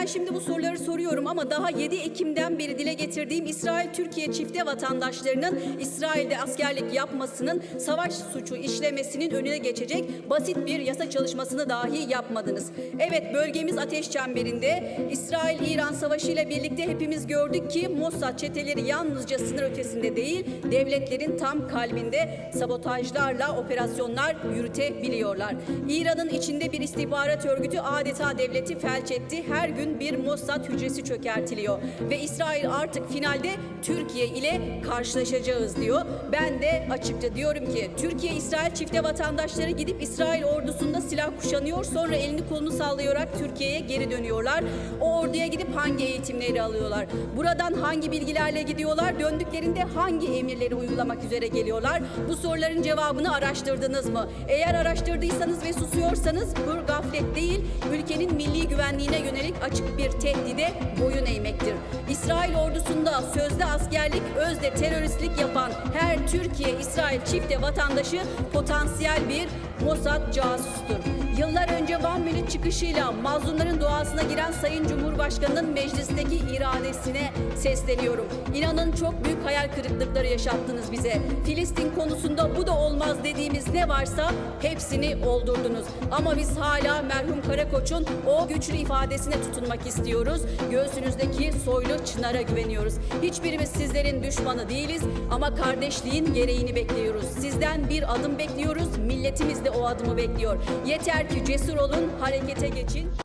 Ben şimdi bu soruları soruyorum ama daha 7 Ekim'den beri dile getirdiğim İsrail-Türkiye çifte vatandaşlarının İsrail'de askerlik yapmasının savaş suçu işlemesinin önüne geçecek basit bir yasa çalışmasını dahi yapmadınız. Evet bölgemiz ateş çemberinde. İsrail-İran savaşı ile birlikte hepimiz gördük ki Mossad çeteleri yalnızca sınır ötesinde değil, devletlerin tam kalbinde sabotajlarla operasyonlar yürütebiliyorlar. İran'ın içinde bir istihbarat örgütü adeta devleti felç etti. Her gün bir Mossad hücresi çökertiliyor ve İsrail artık finalde Türkiye ile karşılaşacağız diyor. Ben de açıkça diyorum ki Türkiye İsrail çifte vatandaşları gidip İsrail ordusunda silah kuşanıyor sonra elini kolunu sallayarak Türkiye'ye geri dönüyorlar. O orduya gidip hangi eğitimleri alıyorlar? Buradan hangi bilgilerle gidiyorlar? Döndüklerinde hangi emirleri uygulamak üzere geliyorlar? Bu soruların cevabını araştırdınız mı? Eğer araştırdıysanız ve susuyorsanız bu gaflet değil, ülkenin milli güvenliğine yönelik açık bir tehdide boyun eğmektir. İsrail ordusunda sözde askerlik, özde teröristlik yapan her Türkiye-İsrail çifte vatandaşı potansiyel bir Mossad casustur. Minute çıkışıyla mazlumların doğasına giren Sayın Cumhurbaşkanı'nın meclisteki iradesine sesleniyorum. İnanın çok büyük hayal kırıklıkları yaşattınız bize. Filistin konusunda bu da olmaz dediğimiz ne varsa hepsini oldurdunuz. Ama biz hala merhum Karakoç'un o güçlü ifadesine tutunmak istiyoruz. Göğsünüzdeki soylu çınara güveniyoruz. Hiçbirimiz sizlerin düşmanı değiliz ama kardeşliğin gereğini bekliyoruz. Sizden bir adım bekliyoruz. Milletimiz de o adımı bekliyor. Yeter ki cesur olun, harekete geçin.